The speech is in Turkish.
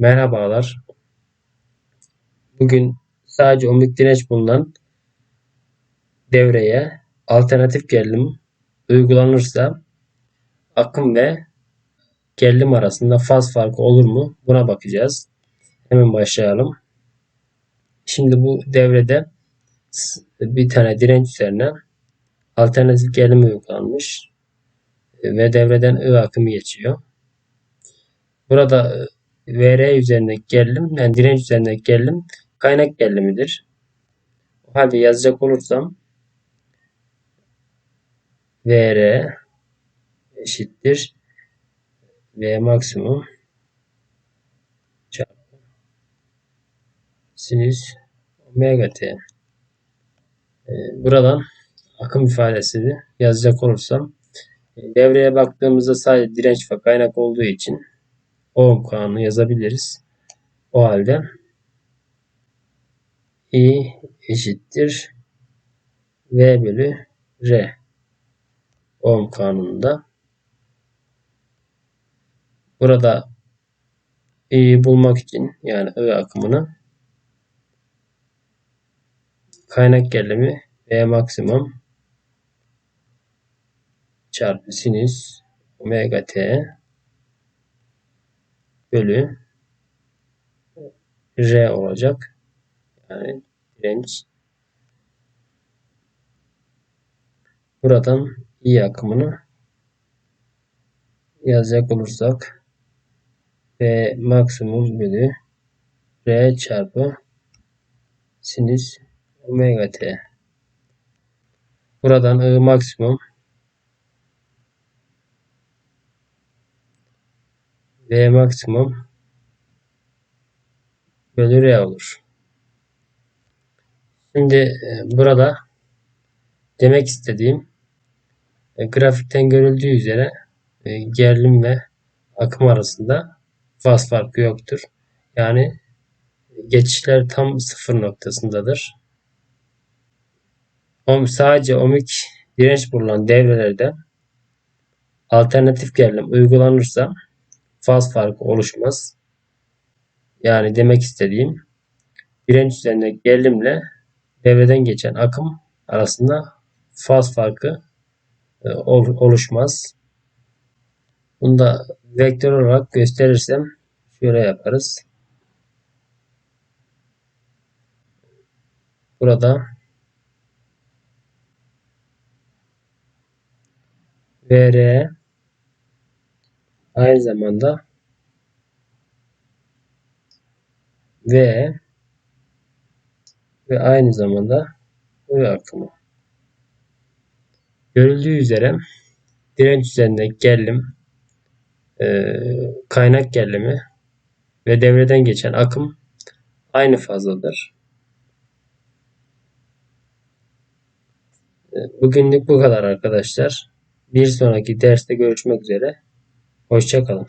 Merhabalar. Bugün sadece ohmik direnç bulunan devreye alternatif gerilim uygulanırsa akım ve gerilim arasında faz farkı olur mu? Buna bakacağız. Hemen başlayalım. Şimdi bu devrede bir tane direnç üzerine alternatif gerilim uygulanmış ve devreden I akımı geçiyor. Burada VR üzerindeki gerilim yani direnç üzerindeki gerilim kaynak gerilimidir. O halde yazacak olursam VR eşittir V maksimum çarpı sinüs omega t. Ee, buradan akım ifadesini yazacak olursam devreye baktığımızda sadece direnç ve kaynak olduğu için Ohm kanunu yazabiliriz. O halde I eşittir V bölü R Ohm kanununda. Burada I'yi bulmak için yani I akımını kaynak gerilimi V maksimum çarpı sinüs omega t bölü R olacak. Yani direnç. Buradan I akımını yazacak olursak V maksimum bölü R çarpı sinüs omega t. Buradan I maksimum V maksimum bölü R olur. Şimdi e, burada demek istediğim e, grafikten görüldüğü üzere e, gerilim ve akım arasında faz farkı yoktur. Yani geçişler tam sıfır noktasındadır. Sadece ohmik direnç bulunan devrelerde alternatif gerilim uygulanırsa faz farkı oluşmaz. Yani demek istediğim direnç üzerindeki gerilimle devreden geçen akım arasında faz farkı e, oluşmaz. Bunu da vektör olarak gösterirsem şöyle yaparız. Burada VR aynı zamanda ve ve aynı zamanda ıı akımı. Görüldüğü üzere direnç üzerinde gerilim, e, kaynak gerilimi ve devreden geçen akım aynı fazladır. E, bugünlük bu kadar arkadaşlar. Bir sonraki derste görüşmek üzere. Hoşçakalın.